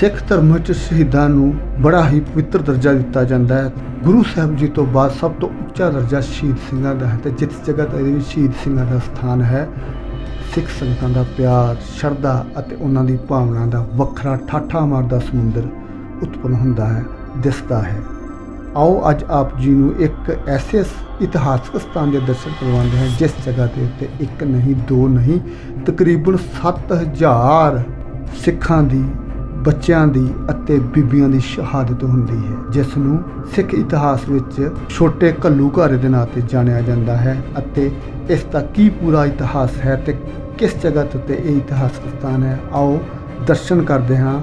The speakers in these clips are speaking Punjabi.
ਸਿੱਖ ਧਰਮ ਵਿੱਚ ਸ਼ਹੀਦਾਂ ਨੂੰ ਬੜਾ ਹੀ ਪਵਿੱਤਰ ਦਰਜਾ ਦਿੱਤਾ ਜਾਂਦਾ ਹੈ। ਗੁਰੂ ਸਾਹਿਬ ਜੀ ਤੋਂ ਬਾਅਦ ਸਭ ਤੋਂ ਉੱਚਾ ਦਰਜਾ ਸ਼ਹੀਦ ਸਿੰਘਾਂ ਦਾ ਹੈ ਤੇ ਜਿਸ ਜਗ੍ਹਾ ਤੇ ਵੀ ਸ਼ਹੀਦ ਸਿੰਘਾਂ ਦਾ ਸਥਾਨ ਹੈ। ਸਿੱਖ ਸੰਗਤਾਂ ਦਾ ਪਿਆਰ, ਸ਼ਰਧਾ ਅਤੇ ਉਹਨਾਂ ਦੀ ਭਾਵਨਾ ਦਾ ਵੱਖਰਾ ਠਾਠਾ ਮਾਰਦਾ ਸਮੁੰਦਰ ਉਤਪੰਨ ਹੁੰਦਾ ਹੈ, ਦਿਸਦਾ ਹੈ। ਆਓ ਅੱਜ ਆਪ ਜੀ ਨੂੰ ਇੱਕ ਐਸੇ ਇਤਿਹਾਸਕ ਸਥਾਨ ਦੇ ਦਰਸ਼ਨ ਕਰਵਾਉਂਦੇ ਹਾਂ, ਜਿਸ ਜਗ੍ਹਾ 'ਤੇ ਉੱਤੇ ਇੱਕ ਨਹੀਂ, ਦੋ ਨਹੀਂ, ਤਕਰੀਬਨ 7000 ਸਿੱਖਾਂ ਦੀ ਬੱਚਿਆਂ ਦੀ ਅਤੇ ਬੀਬੀਆਂ ਦੀ ਸ਼ਹਾਦਤ ਹੁੰਦੀ ਹੈ ਜਿਸ ਨੂੰ ਸਿੱਖ ਇਤਿਹਾਸ ਵਿੱਚ ਛੋਟੇ ਘੱਲੂ ਘਾਰੇ ਦੇ ਨਾਂ ਤੇ ਜਾਣਿਆ ਜਾਂਦਾ ਹੈ ਅਤੇ ਇਸ ਦਾ ਕੀ ਪੂਰਾ ਇਤਿਹਾਸ ਹੈ ਤੇ ਕਿਸ ਜਗ੍ਹਾ ਤੇ ਉੱਤੇ ਇਹ ਇਤਿਹਾਸਕ ਸਥਾਨ ਹੈ, ਆਓ ਦਰਸ਼ਨ ਕਰਦੇ ਹਾਂ।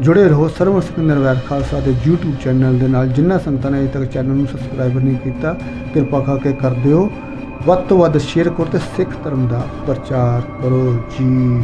ਜੁੜੇ ਰਹੋ ਸਰਵ ਸਿੰਘ ਨਿਰਵੈਰ ਖਾਲਸਾ ਦੇ YouTube ਚੈਨਲ ਦੇ ਨਾਲ, ਜਿਨ੍ਹਾਂ ਸੰਤਾਂ ਨੇ ਅਜੇ ਤੱਕ ਚੈਨਲ ਨੂੰ ਸਬਸਕ੍ਰਾਈਬ ਨਹੀਂ ਕੀਤਾ, ਕਿਰਪਾ ਕਰਕੇ ਕਰ ਦਿਓ। ਵੱਧ ਤੋਂ ਵੱਧ ਸ਼ੇਅਰ ਕਰੋ ਤੇ ਸਿੱਖ ਧਰਮ ਦਾ ਪ੍ਰਚਾਰ ਕਰੋ। ਜੀ।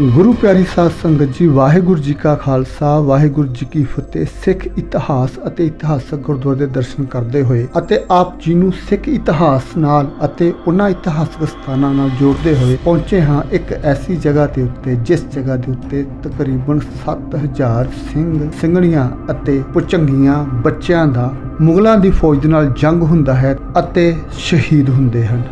ਗੁਰੂ ਪਿਆਰੀ ਸਾਧ ਸੰਗਤ ਜੀ, ਵਾਹਿਗੁਰੂ ਜੀ ਕਾ ਖਾਲਸਾ, ਵਾਹਿਗੁਰੂ ਜੀ ਕੀ ਫਤਿਹ। ਸਿੱਖ ਇਤਿਹਾਸ ਅਤੇ ਇਤਿਹਾਸਕ ਗੁਰਦੁਆਰੇ ਦੇ ਦਰਸ਼ਨ ਕਰਦੇ ਹੋਏ ਅਤੇ ਆਪ ਜੀ ਨੂੰ ਸਿੱਖ ਇਤਿਹਾਸ ਨਾਲ ਅਤੇ ਉਹਨਾਂ ਇਤਿਹਾਸਕ ਸਥਾਨਾਂ ਨਾਲ ਜੋੜਦੇ ਹੋਏ ਪਹੁੰਚੇ ਹਾਂ ਇੱਕ ਐਸੀ ਜਗ੍ਹਾ ਤੇ ਉੱਤੇ, ਜਿਸ ਜਗ੍ਹਾ ਦੇ ਉੱਤੇ ਤਕਰੀਬਨ 7000 ਸਿੰਘ, ਸਿੰਘਣੀਆਂ ਅਤੇ ਪੁਚੰਗੀਆਂ ਬੱਚਿਆਂ ਦਾ ਮੁਗਲਾਂ ਦੀ ਫੌਜ ਦੇ ਨਾਲ ਜੰਗ ਹੁੰਦਾ ਹੈ ਅਤੇ ਸ਼ਹੀਦ ਹੁੰਦੇ ਹਨ।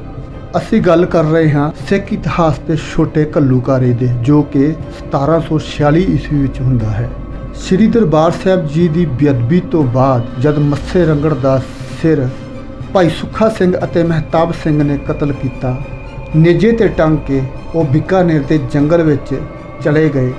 ਅਸੀਂ ਗੱਲ ਕਰ ਰਹੇ ਹਾਂ ਸਿੱਖ ਇਤਿਹਾਸ ਦੇ ਛੋਟੇ ਘੱਲੂਘਾਰੇ ਦੇ, ਜੋ ਕਿ 1746 ਈਸਵੀ ਵਿੱਚ ਹੁੰਦਾ ਹੈ। ਸ੍ਰੀ ਦਰਬਾਰ ਸਾਹਿਬ ਜੀ ਦੀ ਬੇਅਦਬੀ ਤੋਂ ਬਾਅਦ ਜਦ ਮੱਸੇ ਰੰਗੜ ਦਾ ਸਿਰ ਭਾਈ ਸੁੱਖਾ ਸਿੰਘ ਅਤੇ ਮਹਿਤਾਬ ਸਿੰਘ ਨੇ ਕਤਲ ਕੀਤਾ, ਨੇਜੇ ਤੇ ਟੰਗ ਕੇ ਉਹ ਬਿਕਾਨੇਰ ਦੇ ਜੰਗਲ ਵਿੱਚ ਚਲੇ ਗਏ।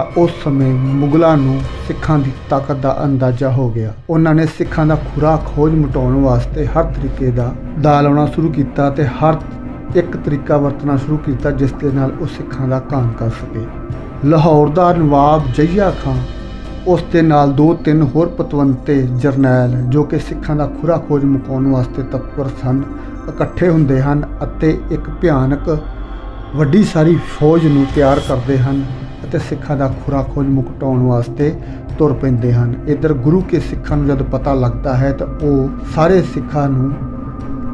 ਤਾਂ ਉਸ ਸਮੇਂ ਮੁਗਲਾਂ ਨੂੰ ਸਿੱਖਾਂ ਦੀ ਤਾਕਤ ਦਾ ਅੰਦਾਜ਼ਾ ਹੋ ਗਿਆ। ਉਹਨਾਂ ਨੇ ਸਿੱਖਾਂ ਦਾ ਖੁਰਾ ਖੋਜ ਮਟਾਉਣ ਵਾਸਤੇ ਹਰ ਤਰੀਕੇ ਦਾ ਦਾ ਲਾਉਣਾ ਸ਼ੁਰੂ ਕੀਤਾ ਤੇ ਹਰ ਇੱਕ ਤਰੀਕਾ ਵਰਤਣਾ ਸ਼ੁਰੂ ਕੀਤਾ ਜਿਸ ਦੇ ਨਾਲ ਉਹ ਸਿੱਖਾਂ ਦਾ ਕਾਮ ਕਰ ਸਕੇ। ਲਾਹੌਰ ਦਾ ਨਵਾਬ ਜਈਆ ਖਾਂ ਉਸ ਦੇ ਨਾਲ ਦੋ ਤਿੰਨ ਹੋਰ ਪਤਵੰਤੇ ਜਰਨੈਲ ਜੋ ਕਿ ਸਿੱਖਾਂ ਦਾ ਖੁਰਾ ਖੋਜ ਮੁਕਾਉਣ ਵਾਸਤੇ ਤਤਪਰ ਸਨ, ਇਕੱਠੇ ਹੁੰਦੇ ਹਨ ਅਤੇ ਇੱਕ ਭਿਆਨਕ ਵੱਡੀ ਸਾਰੀ ਫੌਜ ਨੂੰ ਤਿਆਰ ਕਰਦੇ ਹਨ। ਅਤੇ ਸਿੱਖਾਂ ਦਾ ਖੁਰਾ ਖੋਜ ਮੁਕਟਾਉਣ ਵਾਸਤੇ ਤੁਰ ਪੈਂਦੇ ਹਨ। ਇਧਰ ਗੁਰੂ ਕੇ ਸਿੱਖਾਂ ਨੂੰ ਜਦ ਪਤਾ ਲੱਗਦਾ ਹੈ ਤਾਂ ਉਹ ਸਾਰੇ ਸਿੱਖਾਂ ਨੂੰ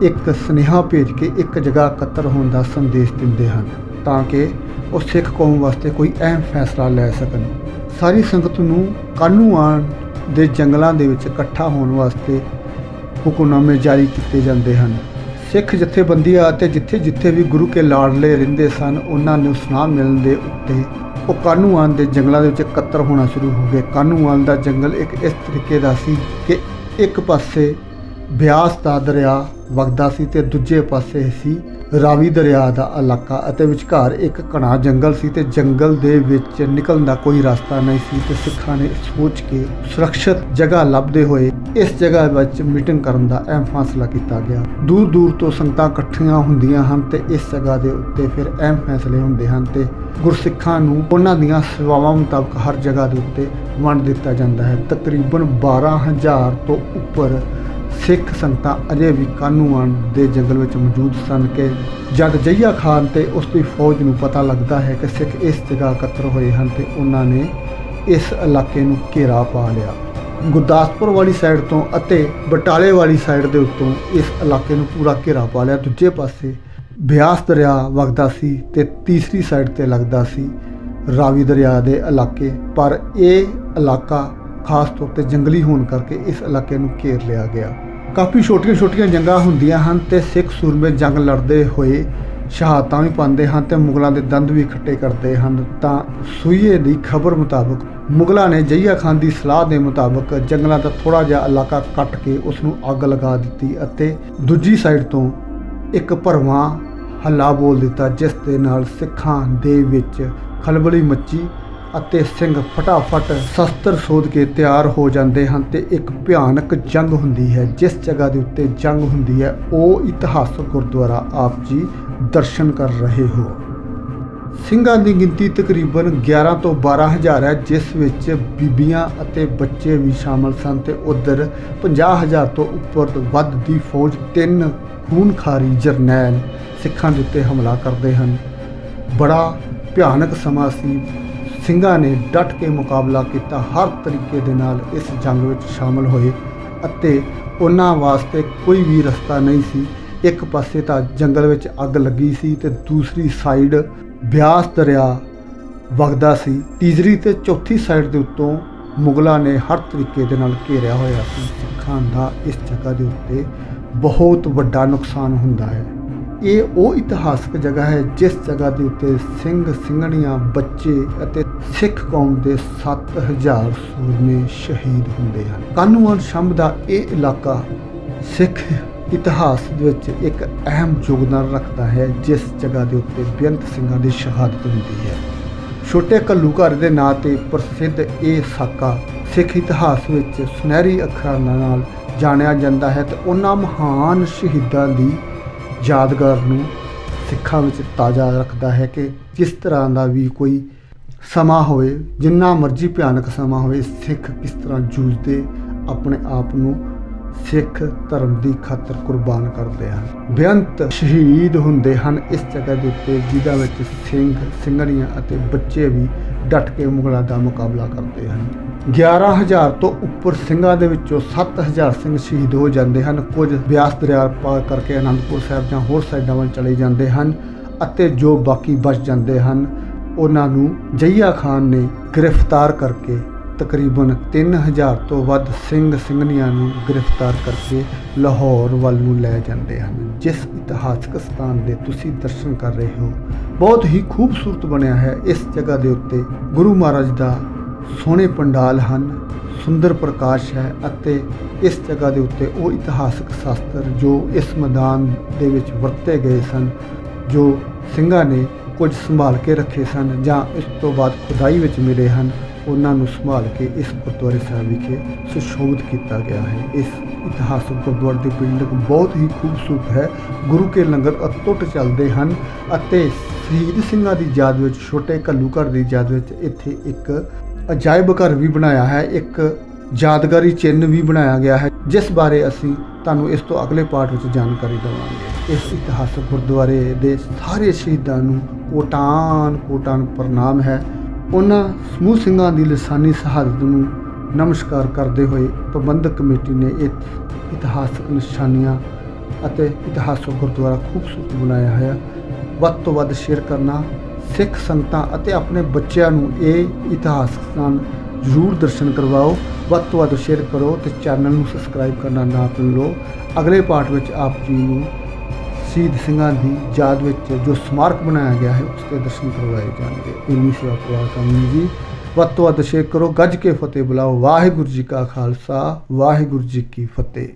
ਇੱਕ ਸੁਨੇਹਾ ਭੇਜ ਕੇ ਇੱਕ ਜਗ੍ਹਾ ਇਕੱਤਰ ਹੋਣ ਦਾ ਸੰਦੇਸ਼ ਦਿੰਦੇ ਹਨ ਤਾਂ ਕਿ ਉਹ ਸਿੱਖ ਕੌਮ ਵਾਸਤੇ ਕੋਈ ਅਹਿਮ ਫੈਸਲਾ ਲੈ ਸਕਣ। ਸਾਰੀ ਸੰਗਤ ਨੂੰ ਕਾਨੂੰਨ ਦੇ ਜੰਗਲਾਂ ਦੇ ਵਿੱਚ ਇਕੱਠਾ ਹੋਣ ਵਾਸਤੇ ਹੁਕਮਨਾਮੇ ਜਾਰੀ ਕੀਤੇ ਜਾਂਦੇ ਹਨ। ਸਿੱਖ ਜਥੇਬੰਦੀਆਂ ਅਤੇ ਜਿੱਥੇ ਜਿੱਥੇ ਵੀ ਗੁਰੂ ਕੇ ਲਾਡਲੇ ਰਹਿੰਦੇ ਸਨ, ਉਹਨਾਂ ਨੂੰ ਸੁਨਾਹ ਮਿਲਣ ਦੇ ਉੱਤੇ ਉਹ ਕਾਨੂੰਨ ਦੇ ਜੰਗਲਾਂ ਦੇ ਵਿੱਚ ਇਕੱਤਰ ਹੋਣਾ ਸ਼ੁਰੂ ਹੋ ਗਏ। ਕਾਨੂੰਨ ਦਾ ਜੰਗਲ ਇੱਕ ਇਸ ਤਰੀਕੇ ਦਾ ਸੀ ਕਿ ਇੱਕ ਪਾਸੇ ਬਿਆਸ ਦਾ ਦਰਿਆ ਵਗਦਾ ਸੀ ਤੇ ਦੂਜੇ ਪਾਸੇ ਸੀ ਰਾਵੀ ਦਰਿਆ ਦਾ ਇਲਾਕਾ ਅਤੇ ਵਿਚਕਾਰ ਇੱਕ ਘਣਾ ਜੰਗਲ ਸੀ ਤੇ ਜੰਗਲ ਦੇ ਵਿੱਚ ਨਿਕਲਣ ਦਾ ਕੋਈ ਰਸਤਾ ਨਹੀਂ ਸੀ ਤੇ ਸਿੱਖਾਂ ਨੇ ਸੋਚ ਕੇ ਸੁਰੱਖਿਅਤ ਜਗ੍ਹਾ ਲੱਭਦੇ ਹੋਏ ਇਸ ਜਗ੍ਹਾ ਵਿੱਚ ਮੀਟਿੰਗ ਕਰਨ ਦਾ ਅਹਿਮ ਫੈਸਲਾ ਕੀਤਾ ਗਿਆ। ਦੂਰ ਦੂਰ ਤੋਂ ਸੰਗਤਾਂ ਇਕੱਠੀਆਂ ਹੁੰਦੀਆਂ ਹਨ ਤੇ ਇਸ ਜਗ੍ਹਾ ਦੇ ਉੱਤੇ ਫਿਰ ਅਹਿਮ ਫੈਸਲੇ ਹੁੰਦੇ ਹਨ ਤੇ ਗੁਰਸਿੱਖਾਂ ਨੂੰ ਉਹਨਾਂ ਦੀਆਂ ਸੇਵਾਵਾਂ ਮੁਤਾਬਕ ਹਰ ਜਗ੍ਹਾ ਦੇ ਉੱਤੇ ਵੰਡ ਦਿੱਤਾ ਜਾਂਦਾ ਹੈ। ਤਕਰੀਬਨ 12000 ਤੋਂ ਉੱਪਰ ਸਿੱਖ ਸੰਗਤਾਂ ਅਜੇ ਵੀ ਕਾਨੂੰਨ ਦੇ ਜੰਗਲ ਵਿੱਚ ਮੌਜੂਦ ਸਨ ਕਿ ਜਦ ਜਈਆ ਖਾਨ ਤੇ ਉਸ ਦੀ ਫੌਜ ਨੂੰ ਪਤਾ ਲੱਗਦਾ ਹੈ ਕਿ ਸਿੱਖ ਇਸ ਜਗ੍ਹਾ ਇਕੱਤਰ ਹੋਏ ਹਨ ਤੇ ਉਹਨਾਂ ਨੇ ਇਸ ਇਲਾਕੇ ਨੂੰ ਘੇਰਾ ਪਾ ਲਿਆ। ਗੁਰਦਾਸਪੁਰ ਵਾਲੀ ਸਾਈਡ ਤੋਂ ਅਤੇ ਬਟਾਲੇ ਵਾਲੀ ਸਾਈਡ ਦੇ ਉੱਤੋਂ ਇਸ ਇਲਾਕੇ ਨੂੰ ਪੂਰਾ ਘੇਰਾ ਪਾ ਲਿਆ। ਦੂਜੇ ਪਾਸੇ ਬਿਆਸ ਦਰਿਆ ਵਗਦਾ ਸੀ ਤੇ ਤੀਸਰੀ ਸਾਈਡ ਤੇ ਲੱਗਦਾ ਸੀ ਰਾਵੀ ਦਰਿਆ ਦੇ ਇਲਾਕੇ। ਪਰ ਇਹ ਇਲਾਕਾ ਖਾਸ ਤੌਰ ਤੇ ਜੰਗਲੀ ਹੋਣ ਕਰਕੇ ਇਸ ਇਲਾਕੇ ਨੂੰ ਘੇਰ ਲਿਆ ਗਿਆ। ਕਾਫੀ ਛੋਟੀਆਂ-ਛੋਟੀਆਂ ਜੰਗਾਂ ਹੁੰਦੀਆਂ ਹਨ ਤੇ ਸਿੱਖ ਸੂਰਮੇ ਜੰਗ ਲੜਦੇ ਹੋਏ ਸ਼ਹਾਦਤਾਂ ਵੀ ਪਾਉਂਦੇ ਹਨ ਤੇ ਮੁਗਲਾਂ ਦੇ ਦੰਦ ਵੀ ਖੱਟੇ ਕਰਦੇ ਹਨ। ਤਾਂ ਸੂਈਏ ਦੀ ਖਬਰ ਮੁਤਾਬਕ ਮੁਗਲਾਂ ਨੇ ਜਈਆ ਖਾਨ ਦੀ ਸਲਾਹ ਦੇ ਮੁਤਾਬਕ ਜੰਗਲਾਂ ਦਾ ਥੋੜਾ ਜਿਹਾ ਇਲਾਕਾ ਕੱਟ ਕੇ ਉਸ ਨੂੰ ਅੱਗ ਲਗਾ ਦਿੱਤੀ ਅਤੇ ਦੂਜੀ ਸਾਈਡ ਤੋਂ ਇੱਕ ਭਰਵਾਂ ਹੱਲਾ ਬੋਲ ਦਿੱਤਾ, ਜਿਸ ਦੇ ਨਾਲ ਸਿੱਖਾਂ ਦੇ ਵਿੱਚ ਖਲਬਲੀ ਮੱਚੀ ਅਤੇ ਸਿੰਘ ਫਟਾਫਟ ਸ਼ਸਤਰ ਸੋਧ ਕੇ ਤਿਆਰ ਹੋ ਜਾਂਦੇ ਹਨ ਤੇ ਇੱਕ ਭਿਆਨਕ ਜੰਗ ਹੁੰਦੀ ਹੈ, ਜਿਸ ਜਗ੍ਹਾ ਦੇ ਉੱਤੇ ਜੰਗ ਹੁੰਦੀ ਹੈ, ਉਹ ਇਤਿਹਾਸਕ ਗੁਰਦੁਆਰਾ ਆਪ ਜੀ ਦਰਸ਼ਨ ਕਰ ਰਹੇ ਹੋ। ਸਿੰਘਾਂ ਦੀ ਗਿਣਤੀ ਤਕਰੀਬਨ 11 ਤੋਂ 12000 ਹੈ, ਜਿਸ ਵਿੱਚ ਬੀਬੀਆਂ ਅਤੇ ਬੱਚੇ ਵੀ ਸ਼ਾਮਲ ਸਨ ਤੇ ਉਧਰ 50000 ਤੋਂ ਉੱਪਰ ਵੱਧ ਦੀ ਫੌਜ ਤਿੰਨ ਖੂਨਖਾਰੀ ਜਰਨੈਲ ਸਿੱਖਾਂ ਦੇ ਉੱਤੇ ਹਮਲਾ ਕਰਦੇ ਹਨ। ਬੜਾ ਭਿਆਨਕ ਸਮਾਂ ਸੀ। ਸਿੰਘਾਂ ਨੇ ਡਟ ਕੇ ਮੁਕਾਬਲਾ ਕੀਤਾ। ਹਰ ਤਰੀਕੇ ਦੇ ਨਾਲ ਇਸ ਜੰਗ ਵਿੱਚ ਸ਼ਾਮਲ ਹੋਏ ਅਤੇ ਉਹਨਾਂ ਵਾਸਤੇ ਕੋਈ ਵੀ ਰਸਤਾ ਨਹੀਂ ਸੀ। ਇੱਕ ਪਾਸੇ ਤਾਂ ਜੰਗਲ ਵਿੱਚ ਅੱਗ ਲੱਗੀ ਸੀ ਤੇ ਦੂਸਰੀ ਸਾਈਡ ਬਿਆਸ ਦਰਿਆ ਵਗਦਾ ਸੀ। ਤੀਸਰੀ ਤੇ ਚੌਥੀ ਸਾਈਡ ਦੇ ਉੱਤੋਂ ਮੁਗਲਾਂ ਨੇ ਹਰ ਤਰੀਕੇ ਦੇ ਨਾਲ ਘੇਰਿਆ ਹੋਇਆ ਸੀ। ਸਿੱਖਾਂ ਦਾ ਇਸ ਜਗ੍ਹਾ ਦੇ ਉੱਤੇ ਬਹੁਤ ਵੱਡਾ ਨੁਕਸਾਨ ਹੁੰਦਾ ਹੈ। ਇਹ ਉਹ ਇਤਿਹਾਸਕ ਜਗ੍ਹਾ ਹੈ ਜਿਸ ਜਗ੍ਹਾ ਦੇ ਉੱਤੇ ਸਿੰਘ ਸਿੰਘਣੀਆਂ, ਬੱਚੇ ਅਤੇ ਸਿੱਖ ਕੌਮ ਦੇ 7000 ਸੂਰਮੇ ਸ਼ਹੀਦ ਹੁੰਦੇ ਹਨ। ਕਾਨੂੰਨ ਸ਼ੰਭ ਦਾ ਇਹ ਇਲਾਕਾ ਸਿੱਖ ਇਤਿਹਾਸ ਦੇ ਵਿੱਚ ਇੱਕ ਅਹਿਮ ਯੋਗਦਾਨ ਰੱਖਦਾ ਹੈ, ਜਿਸ ਜਗ੍ਹਾ ਦੇ ਉੱਤੇ ਬੇਅੰਤ ਸਿੰਘਾਂ ਦੀ ਸ਼ਹਾਦਤ ਹੁੰਦੀ ਹੈ। ਛੋਟੇ ਘੱਲੂਘਰ ਦੇ ਨਾਂ ਤੇ ਪ੍ਰਸਿੱਧ ਇਹ ਸਾਕਾ ਸਿੱਖ ਇਤਿਹਾਸ ਵਿੱਚ ਸੁਨਹਿਰੀ ਅੱਖਰਾਂ ਨਾਲ ਜਾਣਿਆ ਜਾਂਦਾ ਹੈ ਤੇ ਉਹਨਾਂ ਮਹਾਨ ਸ਼ਹੀਦਾਂ ਦੀ ਯਾਦਗਾਰ ਨੂੰ ਸਿੱਖਾਂ ਵਿੱਚ ਤਾਜ਼ਾ ਰੱਖਦਾ ਹੈ ਕਿ ਜਿਸ ਤਰ੍ਹਾਂ ਦਾ ਵੀ ਕੋਈ ਸਮਾਂ ਹੋਵੇ, ਜਿੰਨਾ ਮਰਜ਼ੀ ਭਿਆਨਕ ਸਮਾਂ ਹੋਵੇ, ਸਿੱਖ ਕਿਸ ਤਰ੍ਹਾਂ ਜੂਝਦੇ, ਆਪਣੇ ਆਪ ਨੂੰ ਸਿੱਖ ਧਰਮ ਦੀ ਖਾਤਰ ਕੁਰਬਾਨ ਕਰਦੇ ਹਨ। ਬੇਅੰਤ ਸ਼ਹੀਦ ਹੁੰਦੇ ਹਨ ਇਸ ਜਗ੍ਹਾ ਦੇ ਉੱਤੇ, ਜਿਹਦਾ ਵਿੱਚ ਸਿੰਘ, ਸਿੰਘਣੀਆਂ ਅਤੇ ਬੱਚੇ ਵੀ ਡਟ ਕੇ ਮੁਗਲਾਂ ਦਾ ਮੁਕਾਬਲਾ ਕਰਦੇ ਹਨ। 11000 ਤੋਂ ਉੱਪਰ ਸਿੰਘਾਂ ਦੇ ਵਿੱਚੋਂ 7000 ਸਿੰਘ ਸ਼ਹੀਦ ਹੋ ਜਾਂਦੇ ਹਨ। ਕੁਝ ਬਿਆਸ ਦਰਿਆ ਪਾਰ ਕਰਕੇ ਅਨੰਦਪੁਰ ਸਾਹਿਬ ਜਾਂ ਹੋਰ ਸਾਈਡਾਂ ਵੱਲ ਚਲੇ ਜਾਂਦੇ ਹਨ ਅਤੇ ਜੋ ਬਾਕੀ ਬਚ ਜਾਂਦੇ ਹਨ, ਉਹਨਾਂ ਨੂੰ ਜਈਆ ਖਾਨ ਨੇ ਗ੍ਰਿਫਤਾਰ ਕਰਕੇ ਤਕਰੀਬਨ 3000 ਤੋਂ ਵੱਧ ਸਿੰਘ ਸਿੰਘਣੀਆਂ ਨੂੰ ਗ੍ਰਿਫਤਾਰ ਕਰਕੇ ਲਾਹੌਰ ਵੱਲ ਨੂੰ ਲੈ ਜਾਂਦੇ ਹਨ, ਜਿਸ ਇਤਿਹਾਸਕ ਸਥਾਨ ਦੇ ਤੁਸੀਂ ਦਰਸ਼ਨ ਕਰ ਰਹੇ ਹੋ। ਬਹੁਤ ਹੀ ਖੂਬਸੂਰਤ ਬਣਿਆ ਹੈ ਇਸ ਜਗ੍ਹਾ ਦੇ ਉੱਤੇ। ਗੁਰੂ ਮਹਾਰਾਜ ਦਾ ਸੋਹਣੇ ਪੰਡਾਲ ਹਨ, ਸੁੰਦਰ ਪ੍ਰਕਾਸ਼ ਹੈ ਅਤੇ ਇਸ ਜਗ੍ਹਾ ਦੇ ਉੱਤੇ ਉਹ ਇਤਿਹਾਸਕ ਸ਼ਾਸਤਰ ਜੋ ਇਸ ਮੈਦਾਨ ਦੇ ਵਿੱਚ ਵਰਤੇ ਗਏ ਸਨ, ਜੋ ਸਿੰਘਾਂ ਨੇ ਕੁਝ ਸੰਭਾਲ ਕੇ ਰੱਖੇ ਸਨ ਜਾਂ ਇਸ ਤੋਂ ਬਾਅਦ ਖੁਦਾਈ ਵਿੱਚ ਮਿਲੇ ਹਨ ਉਹਨਾਂ ਨੂੰ ਸੰਭਾਲ ਕੇ ਇਸ ਗੁਰਦੁਆਰੇ ਸਾਹਿਬ ਵਿਖੇ ਸੁਸ਼ੋਭਿਤ ਕੀਤਾ ਗਿਆ ਹੈ। ਇਸ ਇਤਿਹਾਸਕ ਗੁਰਦੁਆਰੇ ਦੀ ਬਿਲਡਿੰਗ ਬਹੁਤ ਹੀ ਖੂਬਸੂਰਤ ਹੈ। ਗੁਰੂ ਕੇ ਲੰਗਰ ਅਟੁੱਟ ਚੱਲਦੇ ਹਨ ਅਤੇ ਸ਼ਹੀਦ ਸਿੰਘਾਂ ਦੀ ਯਾਦ ਵਿੱਚ, ਛੋਟੇ ਘੱਲੂਘਰ ਦੀ ਯਾਦ ਵਿੱਚ ਇੱਥੇ ਇੱਕ ਅਜਾਇਬ ਘਰ ਵੀ ਬਣਾਇਆ ਹੈ। ਇੱਕ ਯਾਦਗਾਰੀ ਚਿੰਨ੍ਹ ਵੀ ਬਣਾਇਆ ਗਿਆ ਹੈ, ਜਿਸ ਬਾਰੇ ਅਸੀਂ ਤੁਹਾਨੂੰ ਇਸ ਤੋਂ ਅਗਲੇ ਪਾਰਟ ਵਿੱਚ ਜਾਣਕਾਰੀ ਦੇਵਾਂਗੇ। ਇਸ ਇਤਿਹਾਸਕ ਗੁਰਦੁਆਰੇ ਦੇ ਸਾਰੇ ਸ਼ਹੀਦਾਂ ਨੂੰ ਕੋਟਾਨ ਕੋਟਾਨ ਪ੍ਰਣਾਮ ਹੈ। ਉਹਨਾਂ ਸਮੂਹ ਸਿੰਘਾਂ ਦੀ ਲਸਾਨੀ ਸ਼ਹਾਦਤ ਨੂੰ ਨਮਸਕਾਰ ਕਰਦੇ ਹੋਏ ਪ੍ਰਬੰਧਕ ਕਮੇਟੀ ਨੇ ਇਹ ਇਤਿਹਾਸਕ ਨਿਸ਼ਾਨੀਆਂ ਅਤੇ ਇਤਿਹਾਸਕ ਗੁਰਦੁਆਰਾ ਖੂਬਸੂਰਤ ਬਣਾਇਆ ਹੈ ਵੱਧ ਤੋਂ ਵੱਧ ਸ਼ੇਅਰ ਕਰਨਾ, ਸਿੱਖ ਸੰਗਤਾਂ ਅਤੇ ਆਪਣੇ ਬੱਚਿਆਂ ਨੂੰ ਇਹ ਇਤਿਹਾਸਕ ਸਥਾਨ ਜ਼ਰੂਰ ਦਰਸ਼ਨ ਕਰਵਾਓ। ਵੱਧ ਤੋਂ ਵੱਧ ਸ਼ੇਅਰ ਕਰੋ ਤੇ ਚੈਨਲ ਨੂੰ ਸਬਸਕ੍ਰਾਈਬ ਕਰਨਾ ਨਾ ਭੁੱਲੋ। ਅਗਲੇ ਪਾਠ ਵਿੱਚ ਆਪ ਜੀ ਨੂੰ ਸ਼ਹੀਦ ਸਿੰਘਾਂ ਦੀ ਯਾਦ ਵਿੱਚ ਜੋ ਸਮਾਰਕ ਬਣਾਇਆ ਗਿਆ ਹੈ, ਉਸ ਦੇ ਦਰਸ਼ਨ ਕਰਵਾਏ ਜਾਣਗੇ। ਇੰਨੀ ਸੇਵਾ ਪ੍ਰਵਾਹ ਕਰਨੀ ਜੀ। ਵੱਧ ਤੋਂ ਵੱਧ ਸ਼ੇਅਰ ਕਰੋ। ਗੱਜ ਕੇ ਫਤਿਹ ਬੁਲਾਓ। ਵਾਹਿਗੁਰੂ ਜੀ ਕਾ ਖਾਲਸਾ, ਵਾਹਿਗੁਰੂ ਜੀ ਕੀ ਫਤਿਹ।